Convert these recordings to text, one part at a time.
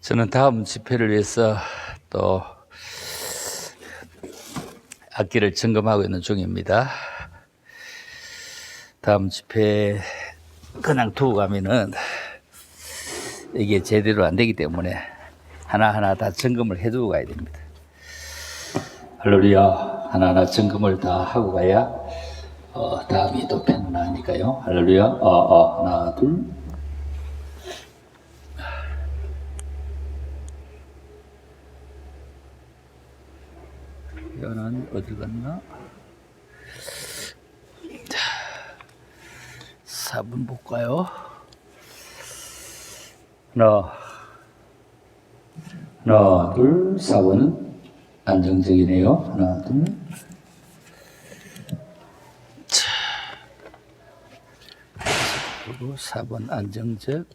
저는 다음 집회를 위해서 또 악기를 점검하고 있는 중입니다. 다음 집회 그냥 두고 가면은 이게 제대로 안 되기 때문에 하나하나 다 점검을 해두고 가야 됩니다. 할렐루야. 하나하나 점검을 다 하고 가야 어, 다음이 또 편안하니까요. 할렐루야. 어, 어, 하나, 둘. 이거는 어디 갔나? 자, 4분 볼까요? 하나, 하나, 둘, 4번은 안정적이네요. 하나, 둘. 자, 그리고 4번 안정적.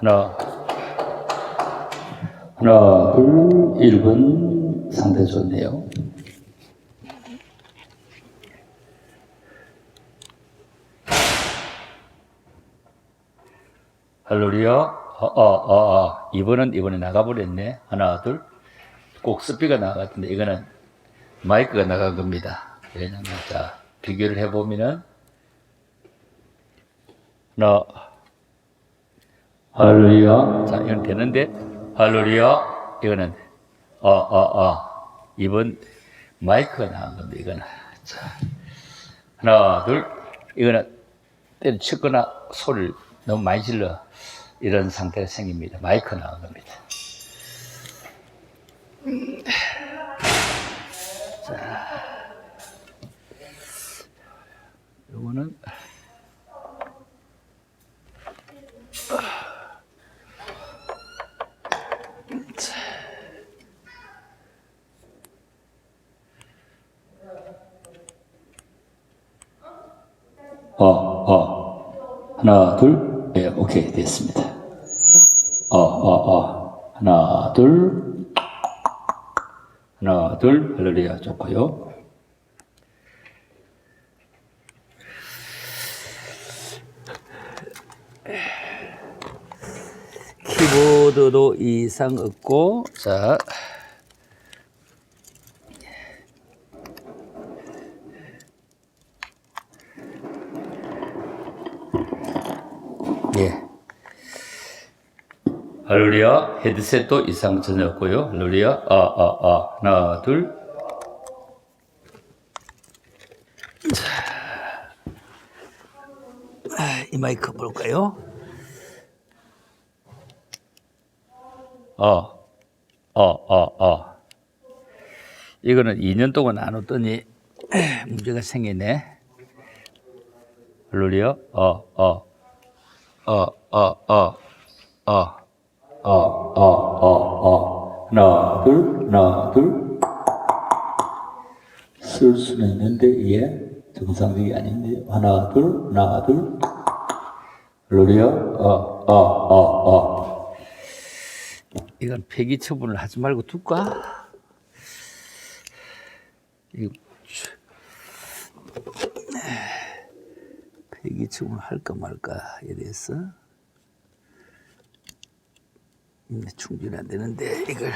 하나, 하나, 둘, 1번 상태 좋네요. 할렐루야. 어, 어, 어, 어. 이번은 이번에 나가버렸네. 하나, 둘. 꼭 스피가 나갔던데 이거는 마이크가 나간 겁니다. 왜냐면 자 비교를 해보면은 하나 할렐루야. 자 이건 되는데 할렐루야. 이거는 어 어 어 이번 마이크가 나간 겁니다. 이거는 자 하나 둘 이거는 때려치거나 소리를 너무 많이 질러 이런 상태가 생깁니다. 마이크 나간 겁니다. 요거는 어, 어. 하나, 둘. 예, 오케이. 됐습니다. 어, 어, 어. 하나, 둘. 하나, 둘. 할렐루야. 좋고요. 키보드도 이상 없고, 자. 예. 할렐루야. 헤드셋도 이상 전혀 없고요. 할렐루야. 아, 아, 아. 하나, 둘. 자. 아, 이 마이크 볼까요? 어, 어, 어, 어. 이거는 2년 동안 안 오더니 문제가 생기네. 할렐루야. 어, 어. 어, 어, 어, 어, 어, 어, 어, 어. 하나, 둘, 하나, 둘. 쓸 수는 있는데, 이게 정상적이 아닌데. 하나, 둘, 하나, 둘. 할렐루야. 어, 어, 어, 어. 이건 폐기 처분을 하지 말고 둘까? 이거, 처분을 할까 대해서 음, 충분히 안 되는데 이걸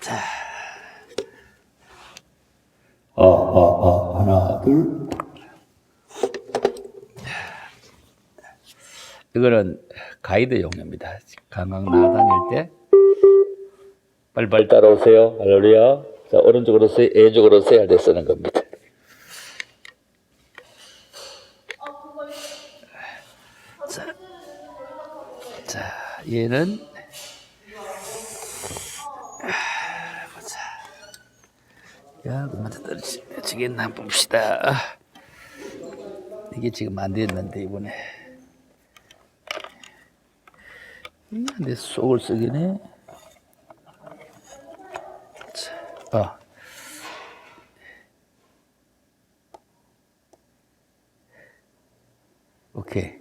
자, 어, 어, 어, 하나, 둘. 이거는 가이드 용입니다. 강강 나다닐 때 빨리빨리 따라오세요. 할렐루야. 자, 오른쪽으로 오세요. 왼쪽으로 오세요. 할때 쓰는 겁니다. 자, 자, 얘는 아, 보자. 야, 그만해 떨어지겠나 봅시다. 이게 지금 안 됐는데 이번에. 음, 내 속을. 자, 어. 오케이.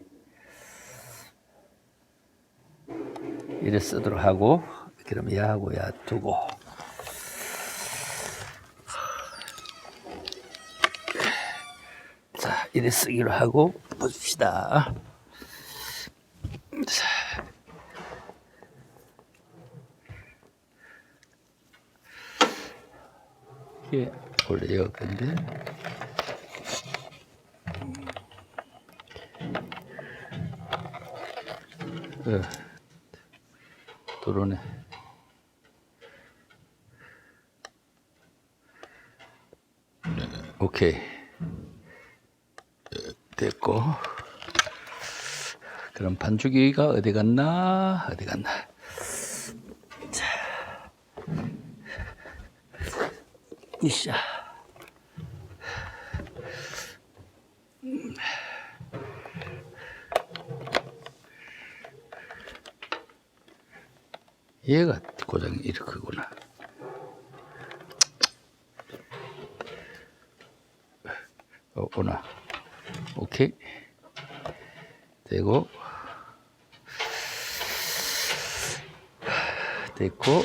이래 쓰도록 하고, 그럼 야하고 야 두고 자 이래 쓰기로 하고 봅시다 이게 원래 여건데 어, 들어오네. 오케이. 됐고. 그럼 반죽이가 어디 갔나? 어디 갔나? 이샤. 얘가 고장이 이렇게구나. 어, 오나. 오케이. 되고. 됐고.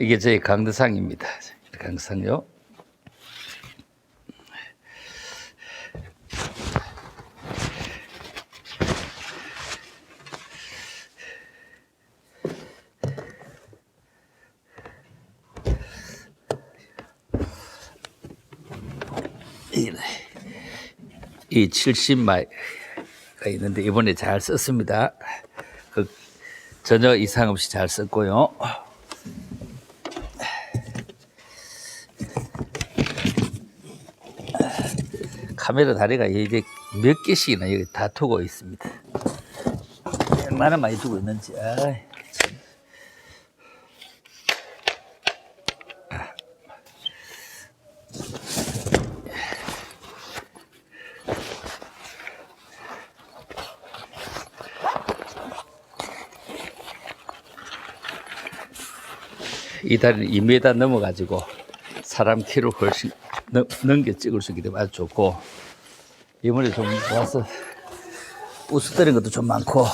이게 제 강대상입니다. 강대상요. 이래. 이 70마이가 있는데 이번에 잘 썼습니다. 그 전혀 이상 없이 잘 썼고요. 카메라 다리가 이제 몇 개씩이나 여기 다 두고 있습니다. 얼마나 많이 두고 있는지. 아이, 참. 이 다리는 2m 넘어가지고 사람 키로 훨씬 넘, 넘게 찍을 수 있기 때문에 아주 좋고 이번에 좀 와서 부스뜨린 것도 좀 많고